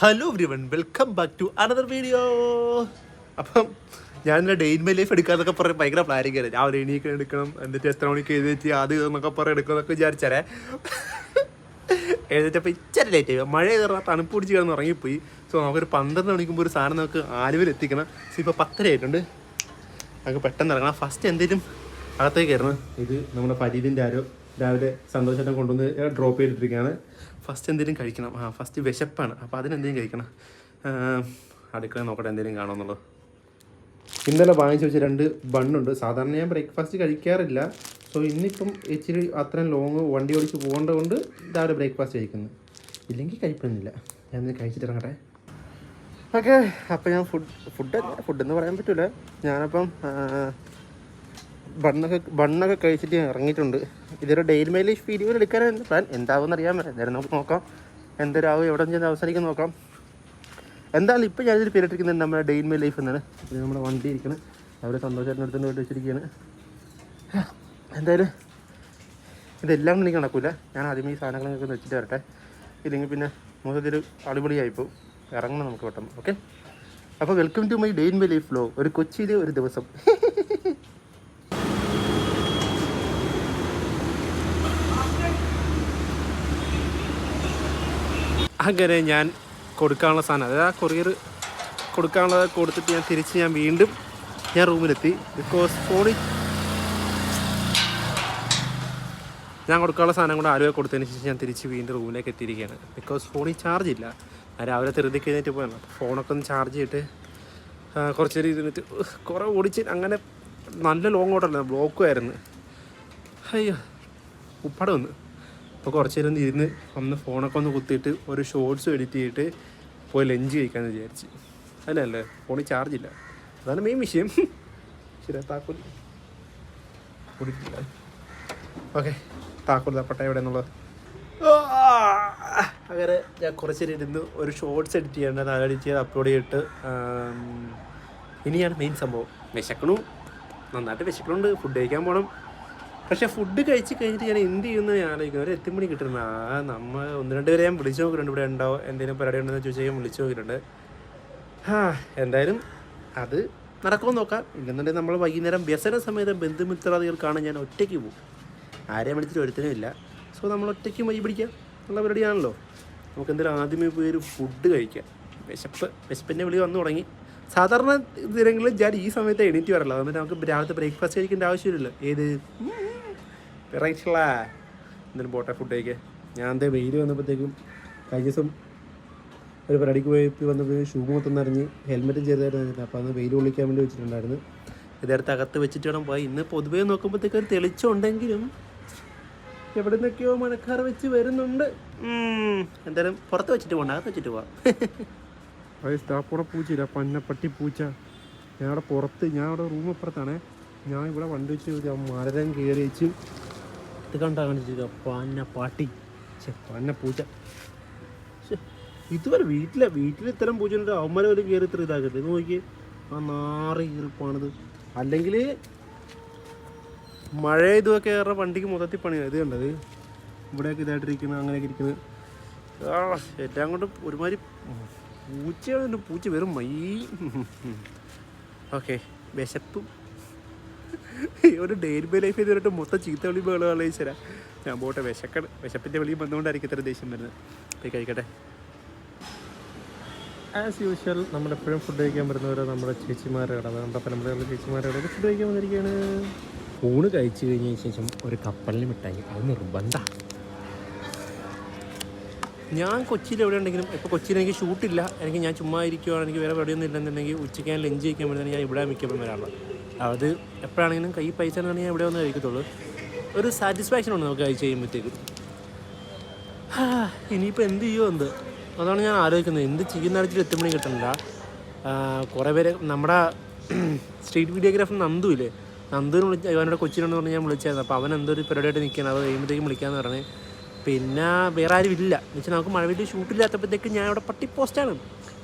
Hello everyone welcome back to another video അപ്പം ഞാൻ ഇന്നലെ ഡെയിൻ മൈ ലൈഫ് എടുക്കാന്നൊക്കെ പറഞ്ഞ് ഭയങ്കര പ്ലാനിങ് ആയിരുന്നു. രാവിലെ എണീക്കണം എടുക്കണം എന്നിട്ട് എത്ര മണിക്ക് എഴുന്നേറ്റ് അത് എന്നൊക്കെ പറഞ്ഞ് എടുക്കണം എന്നൊക്കെ വിചാരിച്ചാലേ എഴുന്നേറ്റപ്പോൾ ഇച്ചിരി ലേറ്റ് ആയി. മഴ കയറാൻ തണുപ്പ് പിടിച്ച് കിടന്ന് ഇറങ്ങിപ്പോയി സോ നമുക്കൊരു പന്ത്രണ്ട് മണിക്കുമ്പോൾ ഒരു സാധനം നമുക്ക് ആലുവയിൽ എത്തിക്കണം. സോ ഇപ്പോൾ പത്തര ആയിട്ടുണ്ട്. നമുക്ക് പെട്ടെന്ന് ഇറങ്ങണം. ഫസ്റ്റ് എന്തെങ്കിലും അകത്തേക്ക് കയറണം. ഇത് നമ്മുടെ ഫരീദിന്റെ ആരോ രാവിലെ സന്തോഷത്തെ കൊണ്ടുവന്ന് ഡ്രോപ്പ് ചെയ്തിട്ടിരിക്കുകയാണ്. ഫസ്റ്റ് എന്തെങ്കിലും കഴിക്കണം. ആ ഫസ്റ്റ് വിശപ്പാണ്. അപ്പോൾ അതിനെന്തെങ്കിലും കഴിക്കണം. അടുക്കള നോക്കട്ടെ എന്തെങ്കിലും കാണുമെന്നുള്ളത്. ഇന്നലെ വാങ്ങിച്ചു വെച്ച രണ്ട് ബണ്ണുണ്ട് സാധാരണ ഞാൻ ബ്രേക്ക്ഫാസ്റ്റ് കഴിക്കാറില്ല. സോ ഇന്നിപ്പം ഇച്ചിരി അത്രയും ലോങ് വണ്ടി ഓടിച്ച് പോകേണ്ടത് കൊണ്ട് രാവിലെ ബ്രേക്ക്ഫാസ്റ്റ് കഴിക്കുന്നു. ഇല്ലെങ്കിൽ കഴിക്കുന്നില്ല. ഞാൻ കഴിച്ചിട്ട് ഇറങ്ങട്ടെ ഓക്കെ അപ്പോൾ ഞാൻ ഫുഡ് ഫുഡ് ഫുഡെന്ന് പറയാൻ പറ്റില്ല ഞാനപ്പം ബണ്ണൊക്കെ ബണ്ണൊക്കെ കഴിച്ചിട്ട് ഇറങ്ങിയിട്ടുണ്ട്. ഇതൊരു ഡെയിലി മൈലേജ് വീഡിയോ എടുക്കാനാണ് പ്ലാൻ. എന്താവും അറിയാൻ പറ്റില്ല. എന്തായാലും നമുക്ക് നോക്കാം. എന്തൊരാവും എവിടെ ചെന്ന് അവസാനിക്കാൻ നോക്കാം. എന്തായാലും ഇപ്പോൾ ഞാനിതിൽ പേരിട്ടിരിക്കുന്നത് നമ്മുടെ ഡെയിൻ മൈ ലൈഫ് എന്നാണ്. ഇത് നമ്മുടെ വണ്ടി ഇരിക്കുന്നത് അവർ സന്തോഷത്തിനടുത്ത് പോയിട്ട് വെച്ചിരിക്കുകയാണ്. എന്തായാലും ഇതെല്ലാം എനിക്ക് നടക്കില്ല ഞാൻ ആദ്യമേ ഈ സാധനങ്ങളൊക്കെ വെച്ചിട്ട് വരട്ടെ. ഇല്ലെങ്കിൽ പിന്നെ മൊത്തത്തിൽ അടിപൊളിയായിപ്പോൾ ഇറങ്ങണം നമുക്ക് പെട്ടെന്ന്. ഓക്കെ? അപ്പോൾ welcome to my day in my life flow ഒരു കൊച്ചിയിലെ ഒരു ദിവസം. അങ്ങനെ ഞാൻ കൊടുക്കാനുള്ള സാധനം. അതായത് ആ കൊറിയർ കൊടുക്കാനുള്ളത് കൊടുത്തിട്ട് ഞാൻ തിരിച്ച് ഞാൻ വീണ്ടും ഞാൻ റൂമിലെത്തി. ബിക്കോസ് ഫോണിൽ ഞാൻ കൊടുക്കാനുള്ള സാധനം കൂടെ ആലുവ കൊടുത്തതിന് ശേഷം ഞാൻ തിരിച്ച് വീണ്ടും റൂമിലേക്ക് എത്തിയിരിക്കുകയാണ്. ബിക്കോസ് ഫോണിൽ ചാർജ് ഇല്ല. രാവിലെ തെറുതി കഴിഞ്ഞിട്ട് പോയാണ് അപ്പോൾ ഫോണൊക്കെ ഒന്ന് ചാർജ് ചെയ്തിട്ട് കുറച്ച് നേരം ഇരുന്നിട്ട് കുറേ ഓടിച്ച് അങ്ങനെ നല്ല ലോങ് ഓട്ടല്ല ബ്ലോക്കുമായിരുന്നു അയ്യോ ഉപ്പാടെ വന്ന്. അപ്പോൾ കുറച്ച് നേരം ഇരുന്ന് ഒന്ന് ഫോണൊക്കെ ഒന്ന് കുത്തിയിട്ട് ഒരു ഷോർട്സ് എഡിറ്റ് ചെയ്തിട്ട് പോയി ലഞ്ച് കഴിക്കാമെന്ന് വിചാരിച്ച്. അല്ലല്ലേ ഫോണിൽ ചാർജ് ഇല്ല. അതാണ് മെയിൻ വിഷയം. ശരി താക്കോൽ. കുടിക്കില്ല ഓക്കെ താക്കോൽ തപ്പട്ടെ എവിടെ എന്നുള്ളത്. അങ്ങനെ ഞാൻ കുറച്ച് നേരം ഇരുന്ന് ഒരു ഷോർട്സ് എഡിറ്റ് ചെയ്യേണ്ടത് അത് എഡിറ്റ് ചെയ്ത് അപ്ലോഡ് ചെയ്തിട്ട് ഇനിയാണ് മെയിൻ സംഭവം. വിശക്കണു. നന്നായിട്ട് വിശക്കണുണ്ട്. ഫുഡ് കഴിക്കാൻ പോകണം പക്ഷേ ഫുഡ് കഴിച്ച് കഴിഞ്ഞിട്ട് ഞാൻ എന്ത് ചെയ്യുന്ന ഞാൻ ആലോചിക്കുന്നത് ഒരു എത്തിമണി കിട്ടുന്ന ആ നമ്മൾ ഒന്ന് രണ്ട് പേരെ ഞാൻ വിളിച്ചു നോക്കിയിട്ടുണ്ട് ഇവിടെ എന്തെങ്കിലും പരിപാടി ഉണ്ടെന്ന് ചോദിച്ചാൽ ഞാൻ വിളിച്ചു നോക്കിയിട്ടുണ്ട് ആ എന്തായാലും അത് നടക്കുമെന്ന് നോക്കാം. ഇല്ലെന്നുണ്ടെങ്കിൽ നമ്മൾ വൈകുന്നേരം വ്യസന സമയത്ത് ബന്ധുമിത്രാദികൾ കാണാൻ ഞാൻ ഒറ്റയ്ക്ക് പോകും. ആരെയും വിളിച്ചിട്ട് ഒരുത്തനും ഇല്ല. സോ നമ്മൾ ഒറ്റയ്ക്ക് മൈ പിടിക്കാം എന്നുള്ള പരിപാടിയാണല്ലോ. നമുക്ക് എന്തായാലും ആദ്യമേ പോയി ഒരു ഫുഡ് കഴിക്കാം. വിശപ്പ് വിശപ്പിന്റെ വിളി വന്നു തുടങ്ങി. സാധാരണ ദിനങ്ങളിൽ ഞാൻ ഈ സമയത്ത് എണീറ്റ് വരല്ലോ. അതുകൊണ്ട് നമുക്ക് രാവിലത്തെ ബ്രേക്ക്ഫാസ്റ്റ് കഴിക്കേണ്ട ആവശ്യമില്ലല്ലോ. ഏത്? വെറൈറ്റിയുള്ള എന്തെങ്കിലും പോട്ടെ ഫുഡേക്ക്. ഞാൻ എന്താ വെയിൽ വന്നപ്പോഴത്തേക്കും കഴിഞ്ഞ ദിവസം ഒരു പരിപാടിക്ക് പോയി വന്നപ്പോൾ ഷൂ മൊത്തം ഹെൽമെറ്റും ചെയ്തായിരുന്നു അപ്പോൾ അന്ന് വെയിൽ കൊള്ളിക്കാൻ വേണ്ടി വെച്ചിട്ടുണ്ടായിരുന്നു. ഇതെടുത്ത് അകത്ത് വെച്ചിട്ട് വേണം പോയി. ഇന്ന് പൊതുവേ നോക്കുമ്പോഴത്തേക്ക് ഒരു തെളിച്ചുണ്ടെങ്കിലും എവിടെ നിന്നൊക്കെയോ മഴക്കാർ വെച്ച് വരുന്നുണ്ട്. എന്തായാലും പുറത്ത് വെച്ചിട്ട് പോകണ്ട അകത്ത് വെച്ചിട്ട് പോവാം. പൂച്ചയില്ല. പന്നപ്പട്ടി പൂച്ച. ഞാൻ അവിടെ പുറത്ത് ഞാൻ അവിടെ റൂമപ്പുറത്താണേ ഞാൻ ഇവിടെ വണ്ടി വെച്ച് മരം കയറി വെച്ച് ഇത് പന്ന പാട്ടി. പന്ന പൂച്ച. ഇതുവരെ വീട്ടിലെ വീട്ടിൽ ഇത്തരം പൂച്ചയുണ്ട് അവന്മാരെ ഒരു കയറി ഇത്ര ഇതാക്കരുത്. ഇത് നോക്കി ആ നാറി ഈർപ്പാണിത് അല്ലെങ്കിൽ മഴ ഇതുമൊക്കെ ഏറെ വണ്ടിക്ക് മൊത്തത്തിൽ പണിയാണ് ഇത് കണ്ടത്? ഇവിടെയൊക്കെ ഇതായിട്ടിരിക്കുന്നത് അങ്ങനെയൊക്കെ ഇരിക്കുന്നത്. എല്ലാം കൊണ്ട് ഒരുമാതിരി പൂച്ചയാണ് പൂച്ച. വെറും മൈ ഓക്കെ. വിശപ്പും. ഒരു ഡെയിലി ബൈ ലൈഫ് ചെയ്തിട്ട് മൊത്തം ചീത്ത വിളി ബഹളം കളിച്ചരാ ഞാൻ പോട്ടെ വിശക്ക വിശപ്പിന്റെ വിളിയും വന്നുകൊണ്ടായിരിക്കും ഇത്ര ദേഷ്യം വരുന്നത്. പോയി കഴിക്കട്ടെ. ആസ് യൂഷ്വൽ നമ്മളെപ്പോഴും ഫുഡ് കഴിക്കാൻ വരുന്നവരെ നമ്മുടെ ചേച്ചിമാരുടെ കട നമ്മുടെ നമ്മുടെ ചേച്ചിമാരുടെ ഫുഡ് കഴിക്കാൻ വന്നിരിക്കുകയാണ് ഊണ് കഴിച്ചു കഴിഞ്ഞ ശേഷം ഒരു കപ്പലിന് മിഠായി. അത് നിർബന്ധ. ഞാൻ കൊച്ചിയിൽ എവിടെ ഉണ്ടെങ്കിലും ഇപ്പോൾ കൊച്ചിയിൽ എനിക്ക് ഷൂട്ടില്ല എനിക്ക് ഞാൻ ചുമ്മാ ഇരിക്കുവാണെങ്കിൽ എനിക്ക് വേറെ എവിടെയൊന്നും ഇല്ലെന്നുണ്ടെങ്കിൽ ഉച്ചയ്ക്ക് ഞാൻ ലഞ്ച് കഴിക്കാൻ വേണ്ടി ഞാൻ ഇവിടെ മിക്കപ്പോഴും വരാറുള്ളത്. അത് എപ്പോഴാണെങ്കിലും കൈ പൈസ ഉണ്ടെങ്കിൽ ഇവിടെ വന്ന് കഴിക്കത്തുള്ളൂ. ഒരു സാറ്റിസ്ഫാക്ഷൻ ഉണ്ട് നമുക്ക് കഴിച്ച് കഴിയുമ്പോഴത്തേക്കും ഹാ, ഇനിയിപ്പോൾ എന്ത് ചെയ്യുമോ എന്ത്? അതാണ് ഞാൻ ആലോചിക്കുന്നത്. എന്ത് ചെയ്യുന്ന അടിച്ചിട്ട് എത്തുമ്പോഴും കിട്ടണില്ല. കുറേ പേര് നമ്മുടെ സ്ട്രീറ്റ് വീഡിയോഗ്രാഫർ നന്ദു ഇല്ലേ? നന്ദുവിന് വിളിച്ച അവനോട് കൊച്ചിനോട് പറഞ്ഞ് ഞാൻ വിളിച്ചായിരുന്നു. അപ്പോൾ അവൻ എന്തോ ഒരു പരിപാടിയായിട്ട് നിൽക്കുകയാണ് അത് കഴിയുമ്പോഴത്തേക്കും വിളിക്കാമെന്ന് പറഞ്ഞേ. പിന്നെ വേറെ ആരും ഇല്ല. എന്ന് വെച്ചാൽ നമുക്ക് മഴ വീട്ടിൽ ഷൂട്ടില്ലാത്തപ്പോഴത്തേക്ക് ഞാൻ ഇവിടെ പട്ടി പോസ്റ്റാണ്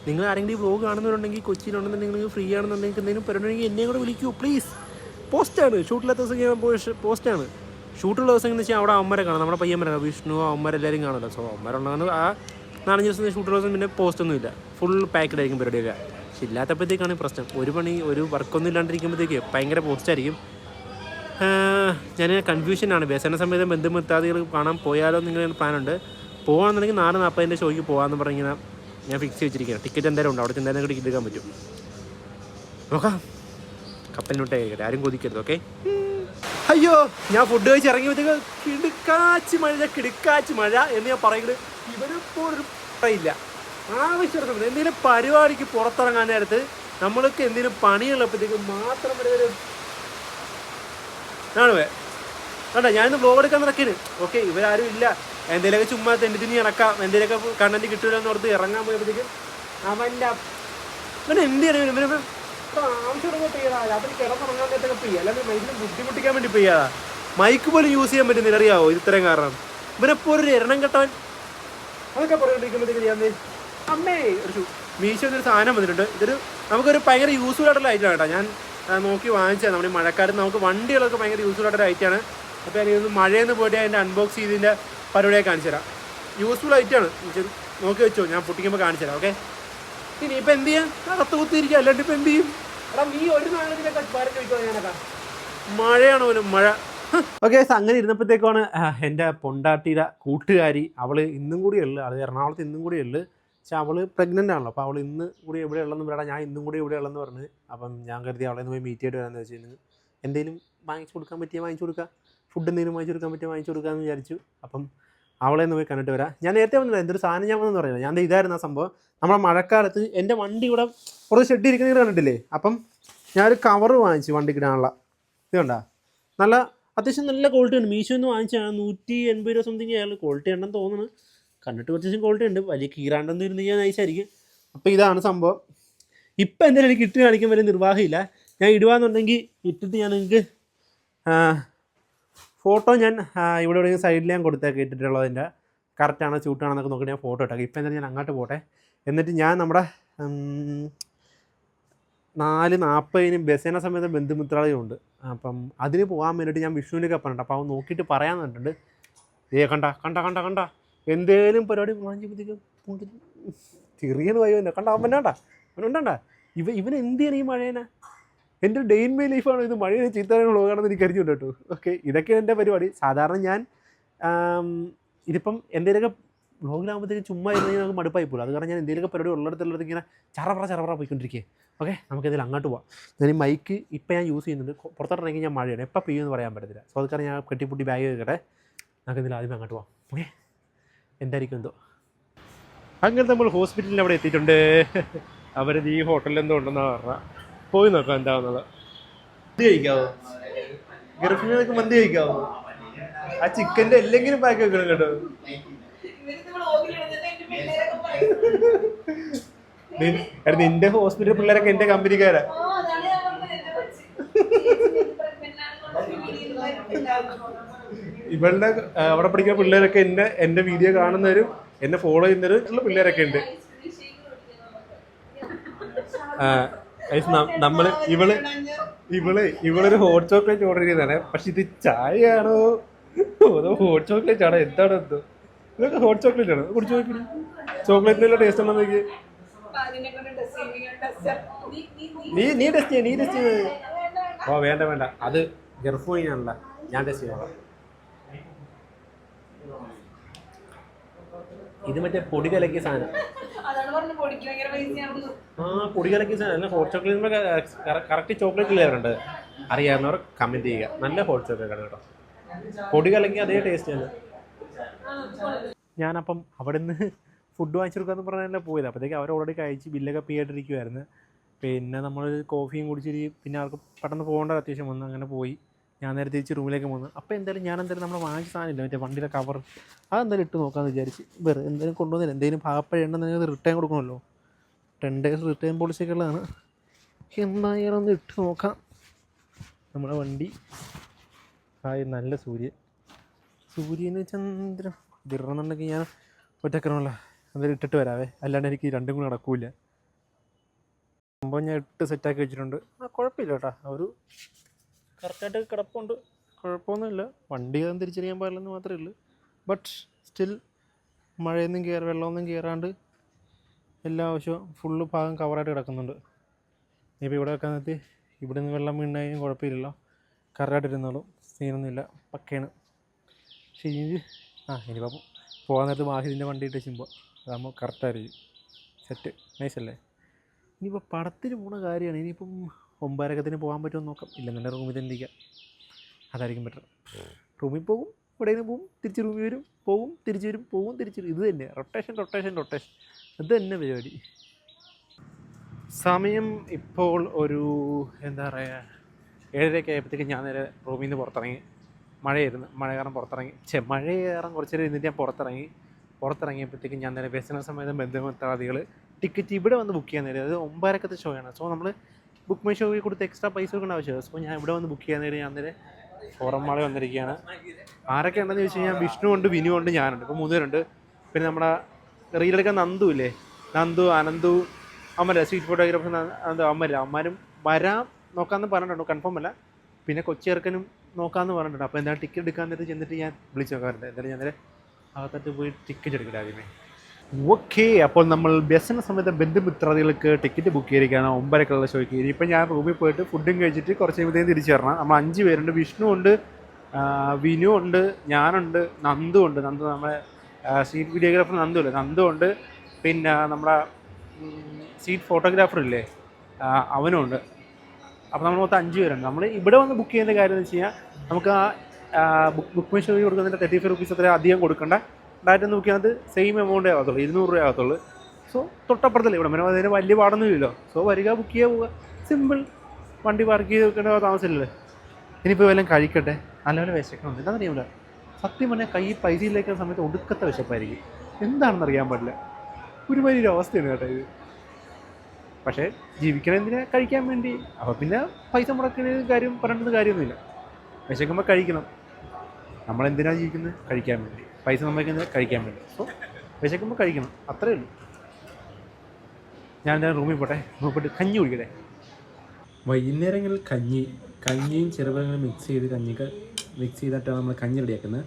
നിങ്ങൾ ആരെങ്കിലും ഈ വ്ലോഗ് കാണുന്നവരുണ്ടെങ്കിൽ കൊച്ചിയിലുണ്ടെന്നുണ്ടെങ്കിൽ നിങ്ങൾ ഫ്രീ ആണെന്നുണ്ടെങ്കിൽ എന്തെങ്കിലും പരിപാടി എന്നെയും കൂടെ വിളിക്കൂ പ്ലീസ് പോസ്റ്റാണ് ഷൂട്ടില്ലാത്ത ദിവസം ഞാൻ പോസ്റ്റാണ് ഷൂട്ടുള്ള ദിവസം എന്ന് വെച്ചാൽ അവിടെ അമ്മരെ കാണാം. നമ്മുടെ പയ്യന്മാരെ വിഷ്ണു അമ്മരെല്ലാവരും കാണുമല്ലോ സോ അമ്മരുണ്ടെന്ന് ആ നാലഞ്ച് ദിവസം ഷൂട്ടുള്ള ദിവസം പിന്നെ പോസ്റ്റ് ഒന്നുമില്ല ഫുൾ പാക്കഡ് ആയിരിക്കും പരിപാടിയൊക്കെ. പക്ഷെ ഇല്ലാത്തപ്പോഴത്തേക്കാണ് പ്രശ്നം. ഒരു പണി ഒരു വർക്കൊന്നും ഇല്ലാണ്ടിരിക്കുമ്പോഴത്തേക്ക് ഭയങ്കര പോസ്റ്റായിരിക്കും ഞാൻ കൺഫ്യൂഷനാണ് വ്യസന സമയത്ത് ബന്ധുമിത്താദികൾ കാണാൻ പോയാലോ എന്നിങ്ങനെ പ്ലാനുണ്ട് പോകുകയാണെന്നുണ്ടെങ്കിൽ നാല് നാൽപ്പതിന്റെ ഷോയ്ക്ക് പോകാമെന്ന് പറഞ്ഞിങ്ങനെ ഞാൻ ഫിക്സ് വെച്ചിരിക്കുന്നത് ടിക്കറ്റ് എന്തായാലും ഉണ്ട്. അവിടെ എന്തായാലും കൂടി എടുക്കാൻ പറ്റും. നോക്കാം. കപ്പലിനോട്ട് കഴിക്കട്ടെ ആരും കൊതിക്കരുത് ഓക്കെ അയ്യോ ഞാൻ ഫുഡ് കഴിച്ച് ഇറങ്ങിയപ്പോഴത്തേക്ക് കിടുക്കാച്ചി മഴ കിടുക്കാച്ചി മഴ എന്ന് ഞാൻ പറയുന്നത് ഇവരിപ്പോൾ ഒരു പറയില്ല ആവശ്യം എന്തെങ്കിലും പരിപാടിക്ക് പുറത്തിറങ്ങാൻ നേരത്ത് നമ്മൾക്ക് എന്തെങ്കിലും പണിയുള്ളപ്പോഴത്തേക്ക് മാത്രം ഒരു ആണുവേ വേണ്ട ഞാനിന്ന് ബ്ലോഗ് എടുക്കാൻ നടക്കിന് ഓക്കെ ഇവരാരും ഇല്ല. എന്തെങ്കിലുമൊക്കെ ചുമ്മാ തെണ്ടിത്തിന് ഇറക്കാം എന്തെങ്കിലുമൊക്കെ കണ്ടന്റ് കിട്ടൂലെന്ന് ഓർത്ത് ഇറങ്ങാൻ പോയപ്പോഴത്തേക്ക് അവന്റെ ഇവൻ എന്ത് ചെയ്യണം? ഇവന് ആവശ്യമുള്ള പെയ്യാ രാത്രി കിടന്നുറങ്ങാൻ നേരത്തൊക്കെ പെയ്യ. അല്ലാതെ മൈക്കിന് ബുദ്ധിമുട്ടിക്കാൻ വേണ്ടി പെയ്യാതാ മൈക്ക് പോലും യൂസ് ചെയ്യാൻ പറ്റുന്നില്ല. അറിയാവോ? ഇത് ഇത്രയും കാരണം. ഇവനെപ്പോ ഒരു എരണം കെട്ടവൻ. അതൊക്കെ ദേ, അമ്മേ ഒരു മീശോ എന്നൊരു സാധനം വന്നിട്ടുണ്ട്. ഇതൊരു നമുക്കൊരു ഭയങ്കര യൂസ്ഫുൾ ആയിട്ടുള്ള ഐറ്റം കേട്ടോ. ഞാൻ നോക്കി വാങ്ങിച്ചതാണ് നമ്മുടെ മഴക്കാലത്ത് നമുക്ക് വണ്ടികളൊക്കെ ഭയങ്കര യൂസ്ഫുൾ ആയിട്ടൊരു ഐറ്റമാണ് അപ്പോൾ ഞാൻ മഴയെന്ന് പോയിട്ട് അതിന്റെ അൺബോക്സ് ചെയ്തതിന്റെ പരിപാടിയൊക്കെ കാണിച്ചു തരാം. യൂസ്ഫുൾ ആയിട്ടാണ് നോക്കി വെച്ചോ ഞാൻ പൊട്ടിക്കുമ്പോൾ കാണിച്ചു തരാം ഓക്കെ ഇനി ഇപ്പം എന്ത് ചെയ്യാം? അകത്ത് കുത്തിയിരിക്കുക അല്ലാണ്ട് ഇപ്പം എന്ത് ചെയ്യും? നീ ഒരു ഞാനൊക്കെ മഴയാണ് പോലും മഴ. ഓക്കെ അങ്ങനെ ഇരുന്നപ്പോഴത്തേക്കാണ് എന്റെ പൊണ്ടാട്ടിയുടെ കൂട്ടുകാരി. അവൾ ഇന്നും കൂടി ഉള്ളു. അത് എറണാകുളത്ത് ഇന്നും കൂടി ഉള്ളു. പക്ഷെ അവൾ പ്രഗ്നന്റ് ആണല്ലോ. അപ്പോൾ അവൾ ഇന്ന് കൂടി എവിടെ ഉള്ളതെന്ന് പറയാം ഞാൻ ഇന്നും കൂടി എവിടെ ഉള്ളതെന്ന് പറഞ്ഞ്. അപ്പം ഞാൻ കരുതി അവളെ ഒന്ന് പോയി മീറ്റ് ചെയ്തിട്ട് വരാമെന്ന് വെച്ചിരുന്നു എന്തെങ്കിലും വാങ്ങിച്ചു കൊടുക്കാൻ പറ്റിയാൽ വാങ്ങിച്ചു കൊടുക്കുക ഫുഡ് എന്തെങ്കിലും വാങ്ങിച്ചു കൊടുക്കാൻ പറ്റിയ വാങ്ങിച്ചു കൊടുക്കാമെന്ന് വിചാരിച്ചു. അപ്പം അവളെ ഒന്ന് പോയി കണ്ടിട്ട് വരാം. ഞാൻ നേരത്തെ വന്നില്ല എന്തൊരു സാധനം ഞാൻ വന്നെന്ന് പറയുന്നത് ഞാൻ ഇതായിരുന്നു ആ സംഭവം. നമ്മുടെ മഴക്കാലത്ത് എന്റെ വണ്ടി ഇവിടെ കുറച്ച് ഷെഡ് ഇരിക്കുന്നത് കണ്ടിട്ടില്ലേ? അപ്പം ഞാനൊരു കവർ വാങ്ങിച്ചു വണ്ടിക്ക് ഇടാനുള്ള. ഇത് കണ്ട? നല്ല അത്യാവശ്യം നല്ല ക്വാളിറ്റി ഉണ്ട്. മീഷോ നിന്ന് വാങ്ങിച്ചാണ് നൂറ്റി എൺപത് രൂപ സംതിങ് അയാൾ ക്വാളിറ്റി ഉണ്ടെന്ന് തോന്നുന്നു. കണ്ടിട്ട് കുറച്ച് ക്വാളിറ്റി ഉണ്ട്. വലിയ കീറാണ്ടെന്ന് ഇരുന്ന് ഞാൻ നൈസായിരിക്കും അപ്പോൾ ഇതാണ് സംഭവം. ഇപ്പം എന്തായാലും എനിക്ക് ഇട്ട് കാണിക്കാൻ വലിയ നിർവാഹമില്ല. ഞാൻ ഇടുവാന്നുണ്ടെങ്കിൽ ഇട്ടിട്ട് ഞാൻ നിങ്ങൾക്ക് ഫോട്ടോ ഞാൻ ഇവിടെ ഇവിടെ സൈഡിൽ ഞാൻ കൊടുത്തേക്ക് ഇട്ടിട്ടുള്ളതിന്റെ. കറക്റ്റാണോ ചൂട്ടാണെന്നൊക്കെ നോക്കിയിട്ട് ഞാൻ ഫോട്ടോ ഇട്ടേക്കാം. ഇപ്പം എന്തായാലും ഞാൻ അങ്ങോട്ട് പോട്ടെ. എന്നിട്ട് ഞാൻ നമ്മുടെ നാല് നാൽപ്പതിന് ബസേന സമയത്ത് ബന്ധുമിത്രാളിയുണ്ട് അപ്പം അതിന് പോകാൻ വേണ്ടിയിട്ട് ഞാൻ വിഷ്ണുവിനൊക്കെ പറഞ്ഞിട്ട് അപ്പോൾ അവൻ നോക്കിയിട്ട് പറയാൻ കണ്ടിട്ടുണ്ട് ഏ കണ്ട കണ്ട കണ്ട കണ്ട. എന്തേലും പരിപാടി വാങ്ങിയപ്പോഴത്തേക്കും ചെറിയത് എന്നെ കണ്ട അവൻ വേണ്ട ഉണ്ടാ ഇവ ഇവൻ ചെയ്യണം ഈ മഴേനെ? എന്റെ ഡെയിൻ മേ ലൈഫാണ്? ഇത് മഴയെ ചീത്തയാണ് വ്ളോഗാണെന്ന് എനിക്ക് അറിഞ്ഞുണ്ട് കേട്ടോ ഓക്കെ ഇതൊക്കെയാണ് എന്റെ പരിപാടി. സാധാരണ ഞാൻ ഇതിപ്പം എന്തെങ്കിലുമൊക്കെ വ്ളോഗിലാകുമ്പോഴത്തേക്ക് ചുമ്മാ ഇരുന്ന് നമുക്ക് മടുപ്പായി പോകും അത് കാരണം ഞാൻ എന്തെങ്കിലുമൊക്കെ പരിപാടി ഉള്ളിടത്തുള്ളത് ഇങ്ങനെ ചറപറ ചറപറ പോയിക്കൊണ്ടിരിക്കുക ഓക്കെ നമുക്കിതിൽ അങ്ങോട്ട് പോവാം. ഞാൻ ഈ മൈക്ക് ഇപ്പം ഞാൻ യൂസ് ചെയ്യുന്നുണ്ട്. പുറത്തോട്ടിറങ്ങി ഞാൻ മഴയാണ്. എപ്പോൾ പെയ്യുമെന്ന് പറയാൻ പറ്റത്തില്ല. സോ അത് കാരണം ഞാൻ കെട്ടിപ്പൊട്ടി ബാഗ് വെക്കട്ടെ. നമുക്കിതിൽ ആദ്യം അങ്ങോട്ട് പോവാം. ഓക്കെ എന്തായിരിക്കും എന്തോ? അങ്ങനെ നമ്മൾ ഹോസ്പിറ്റലിൽ അവിടെ എത്തിയിട്ടുണ്ട്. അവരത് ഈ ഹോട്ടലിൽ എന്തോ ഉണ്ടെന്നാണ് പറഞ്ഞ. പോയി നോക്കാം എന്താണെന്നുള്ളത് മന്തി കഴിക്കാവോ? ഗർഭിണികൾക്ക് മന്തി കഴിക്കാവോ? ആ ചിക്കന്റെ എല്ലെങ്കിലും പാക്ക് വെക്കണം കേട്ടോ. നിന്റെ ഹോസ്പിറ്റൽ പിള്ളേരൊക്കെ എന്റെ കമ്പനിക്കാരാ. ഇവളുടെ അവിടെ പഠിക്കുന്ന പിള്ളേരൊക്കെ എന്നെ എന്റെ വീഡിയോ കാണുന്നവരും എന്നെ ഫോളോ ചെയ്യുന്നവരും ഉള്ള പിള്ളേരൊക്കെ ഉണ്ട്. ആ, നമ്മൾ ഇവൾ ഇവൾ ഇവളൊരു ഹോട്ട് ചോക്ലേറ്റ് ഓർഡർ ചെയ്തതാണ്. പക്ഷെ ഇത് ചായയാണോ? ഓരോ ഹോട്ട് ചോക്ലേറ്റ് ആണോ? എന്താണ് എന്തോ ഇതൊക്കെ ഹോട്ട് ചോക്ലേറ്റ് ആണ്? കുടിച്ചു നോക്കി. ചോക്ലേറ്റിനുള്ള ടേസ്റ്റ് ഉണ്ടോ നോക്കി. നീ നീ ടെസ്റ്റ് ചെയ്യ നീ ടെസ്റ്റ് ചെയ്ത് ഓ വേണ്ട വേണ്ട. അത് ഗർഭമാണല്ല ഞാൻ ടെസ്റ്റ് ചെയ്തോളാം ഇത് മറ്റേ പൊടി കലക്കിയ സാധനം. ആ പൊടി അല്ല ഹോട്ട് ചോക്ലേറ്റ് കറക്റ്റ് ചോക്ലേറ്റ് അറിയാവുന്നവർ കമന്റ് ചെയ്യുക. നല്ല ഹോട്ട് ചോക്ലേറ്റ് കേട്ടോ. പൊടി അതേ ടേസ്റ്റ് ഞാനപ്പം അവിടെ നിന്ന് ഫുഡ് വാങ്ങിച്ചു കൊടുക്കാന്ന് പറഞ്ഞാലേ പോയത്. അപ്പോഴത്തേക്ക് അവർ ഓൾറെഡി കഴിച്ച് ബില്ലൊക്കെ പേ ആയിട്ടിരിക്കുമായിരുന്നു പിന്നെ നമ്മൾ കോഫിയും കുടിച്ചിട്ട് പിന്നെ അവർക്ക് പെട്ടെന്ന് പോകേണ്ട അത്യാവശ്യം വന്നു. അങ്ങനെ പോയി. ഞാൻ നേരെ തിരിച്ച് റൂമിലേക്ക് വന്നു അപ്പോൾ എന്തായാലും ഞാൻ എന്തായാലും നമ്മൾ വാങ്ങിച്ച സാധനം ഇല്ല? മറ്റേ വണ്ടിയിലെ കവർ അതെന്തായാലും ഇട്ട് നോക്കാമെന്ന് വിചാരിച്ച്. വെറുതെ എന്തെങ്കിലും കൊണ്ടുവന്നില്ല? എന്തെങ്കിലും പാപ്പഴ ഉണ്ടെന്ന് റിട്ടേൺ കൊടുക്കണമല്ലോ? ടെൻ ഡേയ്സ് റിട്ടേൺ പോളിസികളാണ് എന്തായാലും ഒന്ന് ഇട്ട് നോക്കാം. നമ്മുടെ വണ്ടി. ഹായ് നല്ല സൂര്യൻ സൂര്യന് ചന്ദ്രൻ വിറന്നുണ്ടെങ്കിൽ ഞാൻ ഒറ്റക്കണമല്ല എന്തായാലും ഇട്ടിട്ട് വരാവേ. അല്ലാണ്ട് എനിക്ക് രണ്ടും കൂടി നടക്കൂല. സംഭവം ഞാൻ ഇട്ട് സെറ്റാക്കി വെച്ചിട്ടുണ്ട്. ആ കുഴപ്പമില്ല കേട്ടോ. ഒരു കറക്റ്റായിട്ട് കിടപ്പുണ്ട്. കുഴപ്പമൊന്നുമില്ല. വണ്ടി അതൊന്നും തിരിച്ചറിയാൻ പാടില്ലെന്ന് മാത്രമേ ഉള്ളൂ. ബട്ട് സ്റ്റിൽ മഴയൊന്നും കയറി വെള്ളമൊന്നും കയറാണ്ട് എല്ലാ ആവശ്യവും ഫുള്ള് ഭാഗം കവറായിട്ട് കിടക്കുന്നുണ്ട്. ഇനിയിപ്പോൾ ഇവിടെ വെക്കാൻ നിർത്തി. ഇവിടെ നിന്ന് വെള്ളം വീണാലും കുഴപ്പമില്ലല്ലോ. കറക്റ്റായിട്ട് ഇരുന്നോളും സീനൊന്നുമില്ല. പക്കയാണ്. പക്ഷേ ഇനി ആ ഇനിയിപ്പോൾ പോകാൻ നേരത്ത് വാഹിദിന്റെ വണ്ടി ഇട്ട് വെച്ചുമ്പോൾ അതാകുമ്പോൾ കറക്റ്റായിരിക്കും സെറ്റ് നൈസല്ലേ ഇനിയിപ്പോൾ പടത്തിന് പോണ കാര്യമാണ്. ഇനിയിപ്പം ഒമ്പതരക്കത്തിന് പോകാൻ പറ്റുമോ നോക്കാം. ഇല്ലെന്നുണ്ടെങ്കിൽ റൂമിൽ തന്നെ അതായിരിക്കും ബെറ്റർ റൂമിൽ പോകും. നിന്ന് പോകും. തിരിച്ച് റൂമിൽ വരും. പോകും. തിരിച്ച് വരും. പോകും. തിരിച്ച് വരും. ഇത് തന്നെ. റൊട്ടേഷൻ റൊട്ടേഷൻ റൊട്ടേഷൻ ഇത് തന്നെ പരിപാടി? സമയം ഇപ്പോൾ ഒരു എന്താ പറയുക ഏഴരയൊക്കെ ആയപ്പോഴത്തേക്ക് ഞാൻ നേരെ റൂമിൽ നിന്ന് പുറത്തിറങ്ങി. മഴയായിരുന്നു മഴ കാരണം പുറത്തിറങ്ങി. ചെ മഴ കാരണം കുറച്ച് നേരം ഇരുന്നിട്ട് ഞാൻ പുറത്തിറങ്ങി. പുറത്തിറങ്ങിയപ്പോഴത്തേക്ക് ഞാൻ നേരെ വ്യസന സമയത്ത് ബന്ധുമിത്രാദികൾ ടിക്കറ്റ് ഇവിടെ വന്ന് ബുക്ക് ചെയ്യാൻ നേരം അത് ഒമ്പതരക്കത്തെ ഷോ ആണ്. സോ നമ്മൾ ബുക്ക് മൈ ഷോയിൽ കൊടുത്ത് എക്സ്ട്രാ പൈസ കൊടുക്കേണ്ട ആവശ്യമില്ല. സോ ഞാൻ ഇവിടെ വന്ന് ബുക്ക് ചെയ്യാൻ നേരം ഞാൻ നേരെ ഫോറം മാളിൽ വന്നിരിക്കുകയാണ്. ആരൊക്കെ ഉണ്ടെന്ന് ചോദിച്ചു കഴിഞ്ഞാൽ വിഷ്ണു ഉണ്ട് വിനു ഉണ്ട് ഞാനുണ്ട്. ഇപ്പോൾ മൂന്നുപേരുണ്ട്. പിന്നെ നമ്മുടെ റീലെടുക്കാൻ നന്ദു ഇല്ലേ? നന്ദു അനന്തു അമ്മര സ്ട്രീറ്റ് ഫോട്ടോഗ്രാഫർ അനന്തു അമ്മര അമ്മാരും വരാം നോക്കാമെന്ന് പറഞ്ഞിട്ടുണ്ട് കൺഫേം അല്ല. പിന്നെ കൊച്ചിയർക്കനും നോക്കാമെന്ന് പറഞ്ഞിട്ടുണ്ട്. അപ്പോൾ എന്താ ടിക്കറ്റ് എടുക്കാൻ നേരത്തെ ചെന്നിട്ട് ഞാൻ വിളിച്ച് നോക്കാറുണ്ട് എന്തായാലും ഞാൻ നേരെ അകത്തോട്ട് പോയി ടിക്കറ്റ് എടുക്കില്ല ആദ്യമേ. ഓക്കെ അപ്പോൾ നമ്മൾ ബസ്സിന് സമയത്ത് ബന്ധുമിത്രാദികൾക്ക് ടിക്കറ്റ് ബുക്ക് ചെയ്തിരിക്കുകയാണ് ഒമ്പരക്കുള്ള ഷോയ്ക്ക്. ഇനിയിപ്പോൾ ഞാൻ റൂമിൽ പോയിട്ട് ഫുഡും കഴിച്ചിട്ട് കുറച്ച് കഴിയുമ്പോഴത്തേക്കും തിരിച്ചു വരണം. നമ്മൾ അഞ്ച് പേരുണ്ട്. വിഷ്ണു ഉണ്ട് വിനു ഉണ്ട് ഞാനുണ്ട് നന്ദു ഉണ്ട്. നന്ദു നമ്മളെ സ്ട്രീറ്റ് വീഡിയോഗ്രാഫർ നന്ദു ഇല്ലേ നന്ദു ഉണ്ട്. പിന്നെ നമ്മുടെ സീറ്റ് ഫോട്ടോഗ്രാഫർ ഇല്ലേ? അവനുണ്ട് അപ്പോൾ നമ്മൾ മൊത്തം അഞ്ച് പേരുണ്ട്. നമ്മൾ ഇവിടെ വന്ന് ബുക്ക് ചെയ്യുന്ന കാര്യം എന്ന് വെച്ച് കഴിഞ്ഞാൽ നമുക്ക് ആ ബുക്ക് ബുക്ക് മെഷീൻ വഴി കൊടുക്കുന്നതിന്റെ തേർട്ടി ഫൈവ് റുപ്പീസ് അത്ര അധികം കൊടുക്കണ്ട. ഡയറ്റ് ഒന്ന് അത് സെയിം എമൗണ്ടേ ആകത്തുള്ളൂ. ഇരുന്നൂറ് രൂപ ആകത്തുള്ളൂ. സോ തൊട്ടപ്പുറത്തല്ലേ ഇവിടെ? പിന്നെ അതിന് വലിയ പാടൊന്നുമില്ലല്ലോ. സോ വരിക ബുക്ക് ചെയ്യുക പോവുക. സിമ്പിൾ വണ്ടി പാർക്ക് ചെയ്ത് വെക്കേണ്ട താമസമില്ലല്ലോ. ഇനിയിപ്പോൾ വല്ലതും കഴിക്കട്ടെ. നല്ലപോലെ വിശക്കണം? എന്താണെന്ന് അറിയില്ല സത്യം പറഞ്ഞാൽ കൈ പൈസ സമയത്ത് ഒടുക്കത്തെ വിശപ്പായിരിക്കും. എന്താണെന്ന് അറിയാൻ പാടില്ല. ഒരുമാതിരി ഒരു അവസ്ഥയാണ് കേട്ടോ ഇത്. പക്ഷേ ജീവിക്കണം എന്തിനാ കഴിക്കാൻ വേണ്ടി? അപ്പോൾ പിന്നെ പൈസ മുടക്കുന്ന കാര്യം പറയേണ്ടത് കാര്യമൊന്നുമില്ല. വിശക്കുമ്പോൾ കഴിക്കണം. നമ്മളെന്തിനാണ് ജീവിക്കുന്നത്? കഴിക്കാൻ വേണ്ടി. പൈസ സമ്പാദിക്കുന്നത് കഴിക്കാൻ വേണ്ടി. അപ്പോൾ വിശക്കുമ്പോൾ കഴിക്കണം. അത്രയേ ഉള്ളൂ. ഞാൻ എന്തായാലും റൂമിൽ പോട്ടെ. റൂമിൽ പോയിട്ട് കഞ്ഞി കുടിക്കട്ടെ. വൈകുന്നേരങ്ങളിൽ കഞ്ഞി കഞ്ഞിയും ചെറുപഴങ്ങളും മിക്സ് ചെയ്ത് കഞ്ഞിക്ക് മിക്സ് ചെയ്തിട്ടാണ് നമ്മൾ കഞ്ഞി റെഡിയാക്കുന്നത്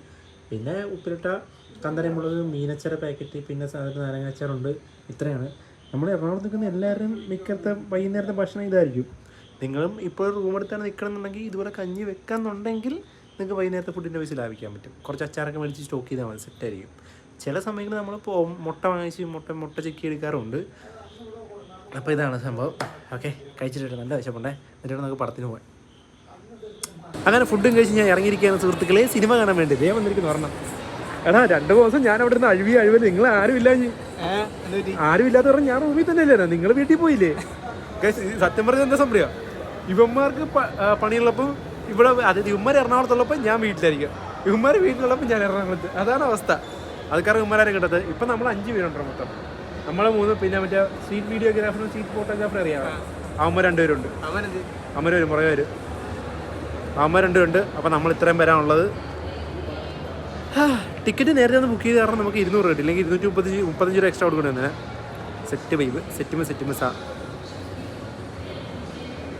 പിന്നെ ഉപ്പിലിട്ട കന്തരമുളക് മീനച്ചര പാക്കറ്റ് പിന്നെ സാധാരണ നാരങ്ങാച്ചാറുണ്ട് ഇത്രയാണ്. നമ്മൾ എറണാകുളത്ത് നിൽക്കുന്ന എല്ലാവരും മിക്കത്തെ വൈകുന്നേരത്തെ ഭക്ഷണം ഇതായിരിക്കും. നിങ്ങളും ഇപ്പോൾ റൂമെടുത്താണ് നിൽക്കണമെന്നുണ്ടെങ്കിൽ ഇതുപോലെ കഞ്ഞി വെക്കാന്നുണ്ടെങ്കിൽ നിങ്ങൾക്ക് വൈകുന്നേരത്തെ ഫുഡിന്റെ പൈസ ലാഭിക്കാൻ പറ്റും. കുറച്ച് അച്ചാറൊക്കെ മേടിച്ച് സ്റ്റോക്ക് ചെയ്താൽ മതി സെറ്റായിരിക്കും ചില സമയങ്ങളിൽ നമ്മൾ മുട്ട വാങ്ങിച്ച് മുട്ട മുട്ട ചെക്കി എടുക്കാറുണ്ട് അപ്പോൾ ഇതാണ് സംഭവം. ഓക്കെ കഴിച്ചിട്ട് നല്ല വിശപ്പുണ്ടേ. എന്നിട്ട് നമുക്ക് പടത്തിന് പോകാം അങ്ങനെ ഫുഡും കഴിച്ച് ഞാൻ ഇറങ്ങിയിരിക്കുകയാണ് സുഹൃത്തുക്കളെ സിനിമ കാണാൻ വേണ്ടി. ദേ വന്നിരിക്കുന്നു പറഞ്ഞു എടാ രണ്ട് ദിവസം ഞാൻ അവിടെ നിന്ന് അഴുവി അഴുവി നിങ്ങൾ ആരും ഇല്ല ആരും ഇല്ലാത്ത പറഞ്ഞാൽ ഞാൻ റൂമിൽ തന്നെ അല്ലേ നിങ്ങൾ വീട്ടിൽ പോയില്ലേ? സത്യം പറഞ്ഞ എന്താ സംഭവം? ഇവന്മാർക്ക് പണിയുള്ളപ്പോൾ ഇവിടെ അതായത് ഇവന്മാർ എറണാകുളത്തുള്ളപ്പോൾ ഞാൻ വീട്ടിലായിരിക്കും. ഇവന്മാർ വീട്ടിലുള്ളപ്പോൾ ഞാൻ എറണാകുളത്ത്. അതാണ് അവസ്ഥ. അത് കാരണം ഇവന്മാരെ കിട്ടത് ഇപ്പം നമ്മൾ അഞ്ച് പേരുണ്ട് മൊത്തം. നമ്മളെ മൂന്ന് പിന്നെ മറ്റേ സ്ട്രീറ്റ് വീഡിയോഗ്രാഫറും സ്ട്രീറ്റ് ഫോട്ടോഗ്രാഫറും അറിയാം അവന്മാർ രണ്ടുപേരുണ്ട്. അമ്മ വരും പുറകെ വരും അമ്മ രണ്ടുപേരുണ്ട് അപ്പം നമ്മൾ ഇത്രയും വരാനുള്ളത് ടിക്കറ്റ് നേരത്തെ ഒന്ന് ബുക്ക് ചെയ്ത് കാരണം നമുക്ക് ഇരുന്നൂറ് കിട്ടി. അല്ലെങ്കിൽ ഇരുന്നൂറ്റി മുപ്പത്തഞ്ച് മുപ്പത്തഞ്ച് രൂപ എക്സ്ട്രാ കൊടുക്കേണ്ടി വന്നേ set vibe set miss set മിസ്സാ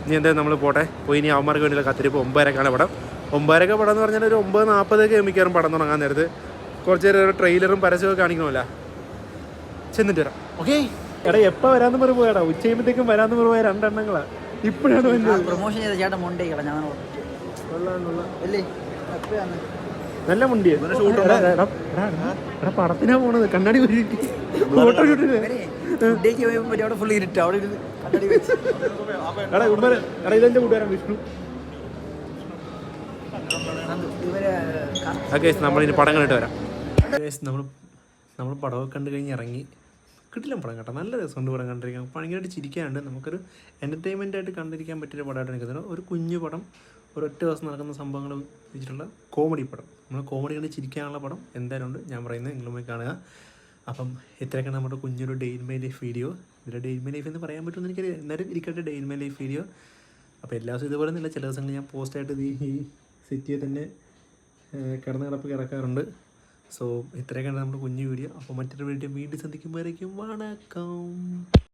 ഇനി എന്തായാലും നമ്മൾ പോട്ടെ. പോയി ഇനി അവന്മാർക്ക് വേണ്ടിയുള്ള കത്തിരിപ്പ് ഒമ്പതരക്കാണ് പടം. ഒമ്പതരക്ക പടം എന്ന് പറഞ്ഞാൽ ഒരു ഒമ്പത് നാൽപ്പതൊക്കെ മിക്കവാറും പടം തുടങ്ങാൻ നേരത്ത്. കുറച്ച് നേരം ട്രെയിലറും പരസ്യമൊക്കെ കാണിക്കണമല്ല. ചെന്നിട്ട് വരാം. ഓക്കെ എടാ എപ്പോൾ വരാമെന്ന് പറഞ്ഞു പോയാടാ. ഉച്ച കഴിയുമ്പോഴത്തേക്കും വരാമെന്ന് പറഞ്ഞു പോയ രണ്ടെണ്ണങ്ങളാ. ഇപ്പോഴാണ് പ്രൊമോഷൻ ചെയ്ത ചേട്ടൻ മുണ്ടേ കളഞ്ഞ നല്ല മുണ്ടി പടത്തിനാ പോണത്. കണ്ണാടി പോയിട്ട് ഫോട്ടോ ഷൂട്ടിന് അവിടെ ഫുൾ ഇരുട്ട്. അവിടെ ഇതെന്റെ കൂട്ടുകാരൻ വിഷ്ണു. നമ്മളിനി പടം കണ്ടിട്ട് വരാം നമ്മൾ നമ്മൾ പടമൊക്കെ കണ്ടു കഴിഞ്ഞ് ഇറങ്ങി. കിട്ടില്ല പടം കേട്ടോ. നല്ല രസമുണ്ട് പടം കണ്ടിരിക്കാൻ. ഭയങ്കരമായിട്ട് ചിരിക്കാനുണ്ട്. നമുക്കൊരു എന്റർടൈൻമെന്റ് ആയിട്ട് കണ്ടിരിക്കാൻ പറ്റിയൊരു പടമായിട്ട് എനിക്ക് ഒരു കുഞ്ഞു പടം. ഒരൊറ്റ ദിവസം നടക്കുന്ന സംഭവങ്ങൾ വെച്ചിട്ടുള്ള കോമഡി പടം. നമ്മൾ കോമഡി കണ്ട് ചിരിക്കാനുള്ള പടം എന്തായാലും ഉണ്ട്. ഞാൻ പറയുന്നത് നിങ്ങൾ പോയി കാണുക. അപ്പം ഇത്രയൊക്കെ നമ്മുടെ കുഞ്ഞൊരു day in my life video ഇതിന്റെ ഡേ ഇൻ മൈ ലൈഫ് എന്ന് പറയാൻ പറ്റുമെന്ന് എനിക്ക് എന്നാലും ഇരിക്കട്ടെ day in my life video അപ്പോൾ എല്ലാ ദിവസവും ഇതുപോലെ ഒന്നുമില്ല. ചില ദിവസങ്ങൾ ഞാൻ പോസ്റ്റായിട്ട് ഈ സിറ്റിയെ തന്നെ കിടന്ന് കിടപ്പ് കിടക്കാറുണ്ട്. സോ ഇത്രയൊക്കെയാണ് നമ്മുടെ കുഞ്ഞു വീഡിയോ അപ്പോൾ മറ്റൊരു വീഡിയോ വീണ്ടും സന്ധിക്കുമ്പോഴേക്കും വണക്കം.